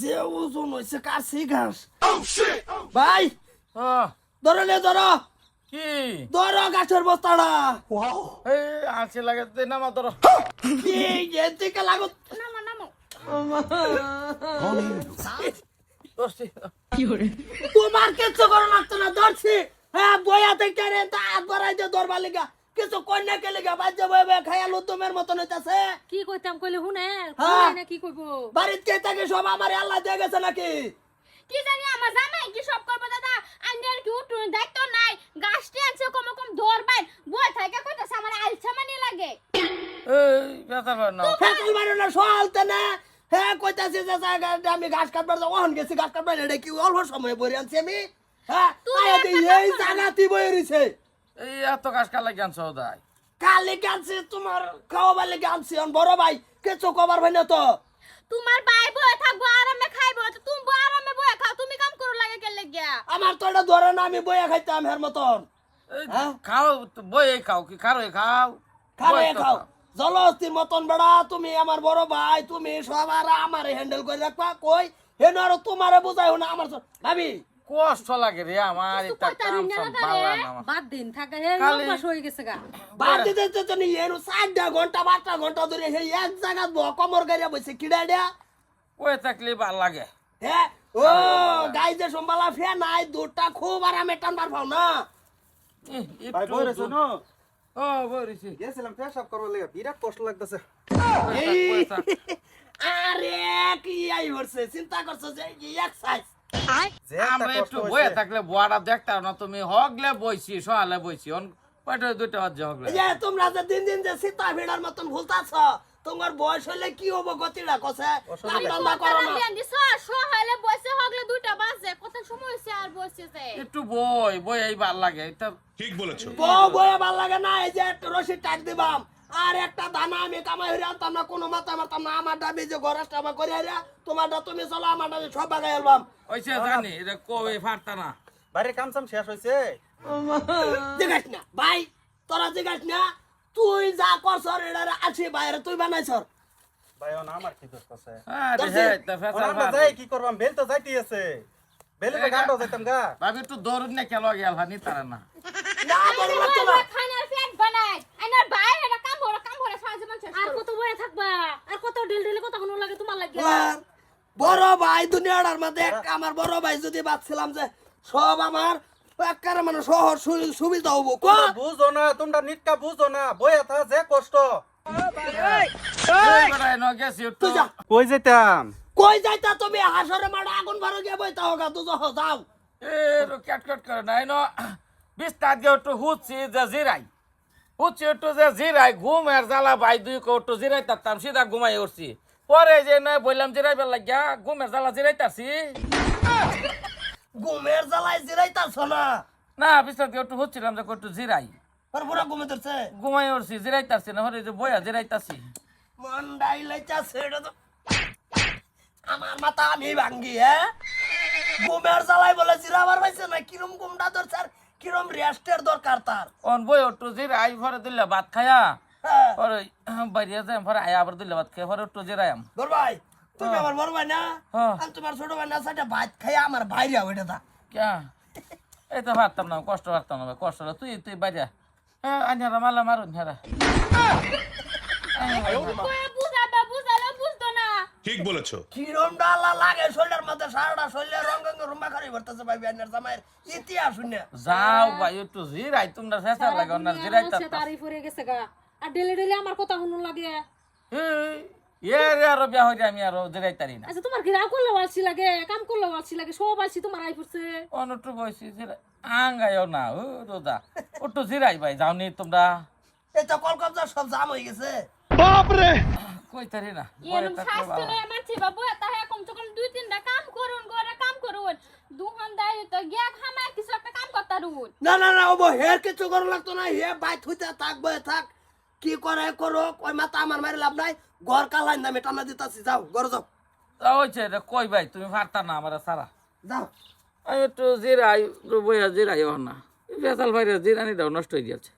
যে ওজন হয়েছে কাশি ঘাস ভাই ধরো লে ধরো কি? ধরো গাছের বস্তাটা! এই আছি লাগে দে নামা ধরো। কি এদিকে লাগো? নামো নামো। দোস্তি তোমার কিছু করো লাগতো না ধরছি। হ্যাঁ বইয়া থেকে তা হাত বাড়াই দিয়ে ধরবার লিগা। কিছু কন্যা কে লিগা বাজ্যে বয়ে বয়ে খাইয়া লুতুমের মতন হইতাছে? কি কইতাম কইলে শুনে? হ্যাঁ। না কি কইব? বাড়িতে কে থাকে সব আমার আল্লাহ দিয়ে গেছে নাকি? কি জানি আমার জামাই কি সব করব দাদা? আন্ডার কি উঠুন দায়িত্ব নাই। গাছটি আনছে কম কম ধরবেন। বই থাকে কইতাছে আমার আলছা মানি লাগে। এই বেতার না। ফেসল মারো না সহালতে না। হ্যাঁ কইতাছি যে আমি ঘাস কাটবার যাব ওহন গেছি ঘাস কাটবার এটা কি অল্প সময় বই আনছি আমি? হ্যাঁ দি এই জায়গাতে বই রইছে। এই এত কাজ কালি কানছি তোমার খাওয়াবার লেগে আনছি বড় ভাই। কিছু কবার ভাই না তো? তোমার ভাই বই থাকব আরামে খাইবো তো তুমি বই আরামে বই খাও তুমি কাম করো লাগে কে আমার তো এটা ধরে না আমি বইয়া খাইতাম হের মতন। হ্যাঁ? খাও এই খাও কি? খারো খাও? খাবে খাও। জলস্তির মতন বেড়া তুমি আমার বড় ভাই তুমি সবার আমারে হ্যান্ডেল করে রাখবা কই? হেন আর তোমারে বুঝাই না আমার ভাবি। কষ্ট লাগে রে আমার এটা কাম সব। বাদ দিন থাকা হে খালি- হয়ে গেছে গা। বাদ দিতে দিতে তুমি এনু চারটা ঘণ্টা ঘণ্টা ধরে সেই এক জায়গা ব কমর গাড়িয়া বসে কিডা দেয়া কই থাকলে ভালো লাগে। হ্যাঁ ও গাই যে সম্বালা ফে নাই দুধটা খুব আরামে টানবার পাও না। ইহ, ভাই একটু বই রয়েছে দূর- না? ও বই রয়েছে গেছিলাম পেশাব করবার লেগে বিরাট কষ্ট লাগতেছে। এই পয়সা। আরে কি আই হচ্ছে চিন্তা করছ যে কি এক্সারসাইজ আমরা একটু বয়ে থাকলে বুয়াটা দেখতাম না তুমি হগলে বইছি সহালে বইছি অন কয়টা দুইটা বাজে হগলে। তোমরা যে দিন দিন যে সীতা ভিড়ার মতন ভুলতাছ তোমার বয়স হইলে কি হব গতিটা কসে কাম করো না। বিয়ান বসে হগলে দুইটা বাজে। কত সময় হইছে আর বসেছে একটু বই বই এই ভালো লাগে এটা ঠিক বলেছ। বউ বয়ে ভালো লাগে না এই যে একটা রশি টাক দিবাম। আর একটা দানা আমি কামাই হইরে আনতাম না কোনো মাথা মারতাম না। আমার ডাবি যে গরসটা আমার করে তোমারটা তুমি চলো আমার ডাবি সব বাগাই আলবাম ওইসে জানি এটা কবে ফারতা না। বাড়ির কাম চাম শেষ হয়েছে জিগাস না ভাই তোরা জিগাস না তুই যা করছ এটা আছি বাইরে তুই বানাইছ। ভাই ও না আমার কি দোষ আছে? আরে দর্শি, তা ফেসাল আমরা কি করবাম? বেল তো যাইতে আছে বেলে তো গান্ডো যাইতাম গা। ভাবি একটু দৌড় না খেলো গেল হানি তারা না। না বড় লাগতো না। খানার ফ্যাট বানাই। আইনার ভাই এটা কাম করে কাম করে সারা জীবন আর কত বয়ে থাকবা? আর কত ডেল ডেলে কত কোনো লাগে তোমার লাগে ভাই দুনিয়াটার মধ্যে একটা আমার বড় ভাই যদি ভাবছিলাম যে সব আমার একারে মানে সহজ সু- সুবিধা হব ক? বুঝো না তোমরা নিটকা বুঝো না বইয়া থা যে কষ্ট। এই বেটায় ন গেছি একটু তুই যা। কই যেতাম কই যাইতা তুমি? হাসরে মাঠে আগুন ভারো গিয়ে বইতা হোগা তুই যাও যাও। এ ক্যাট ক্যাট করে নাই ন? বিস্তার দিয়ে একটু হুচ্ছি যে জিরাই। হুচ্ছি একটু যে জিরাই ঘুম আর জ্বালা ভাই দুই একটু জিরাই তারতাম সিধা ঘুমাই উঠছি। পরে যে নয় বললাম জিরাই বেলা গিয়া ঘুমের জ্বালা জিরাই তারছি ঘুমের জ্বালাই জিরাইতাছ না? না দিয়ে একটু হুচ্ছিলাম যে একটু জিরাই। পুরা ঘুমে ধরছে? ঘুমাই উঠছি জিরাই তারছি না হরে যে বয়া জিরাই তারছি মন ডাইলাইতাছে এটা তো আমার মাথা আমি ভাঙ্গি হ্যাঁ? ঘুমের জ্বালাই বলে জিরাবার পাইছে না কিরম ঘুমটা ধরছে আর কিরম রেস্টের দরকার তার? অন বই একটু জিরাই পরে দিলে ভাত খায়া হ্যাঁ। পরে বাইরে যাই পরে আয়া আবার দিলে ভাত খাই পরে একটু জিরাইম বড় ভাই তুমি আমার বড় ভাই না? হ্যাঁ। আমি তোমার ছোট ভাই না সেটা ভাত খাই আমার বাইরে ওইটা তা। ক্যা? এই তো পারতাম না কষ্ট পারতাম না কষ্ট তুই তুই বাইরে হ্যাঁ আনহারা মালা মারুন না। ঠিক বলেছ। কিরম ডালা লাগে শরীরের মধ্যে সারাটা শরীরে রঙ রঙ রুম্বা খারি ভরতেছে ভাই বিয়ানের জামাইয়ের। ইতিহাস শুনে। যাও ভাই একটু জিরাই তোমরা শেষা লাগে ওনার জিরাই সে তারিফ হয়ে গেছে গা। আর ডেলে ডেলে আমার কথা শুনুন লাগে। এ রে আরও বিয়া হয়ে আমি আরও জিরাই তারি না। আচ্ছা তোমার রাগ করলে আলসি লাগে কাম করলে আলসি লাগে সব আলসি তোমার আই পড়ছে। অনুটু বয়সী জিরাই আঙ্গাইও না ও রোদা একটু জিরাই ভাই যাওনি তোমরা? এই তো কলকাতা সব জাম হয়ে গেছে। কই তারি না এরম স্বাস্থ্য নিয়ে মানছি বাবু। কমসে কম দুই তিনটা কাম করুন ঘরে কাম করুন। দুহান দাই তো গিয়া খামায় কিছু একটা কাম করতে রুন না না না ওবো হের কিছু করা লাগতো না হে বাইক হইতে থাক বয়ে থাক। কি করে? করো ওই মাথা আমার মারি লাভ নাই। ঘর কালাই না টানা দিতাছি যাও ঘর যাও। হয়েছে রে কই ভাই তুমি পারতা না আমার সারা? যাও। আমি একটু জিরাই বইয়া জিরাই না। বেসাল ভাইরা জিরানি দাও নষ্ট হয়ে গেছে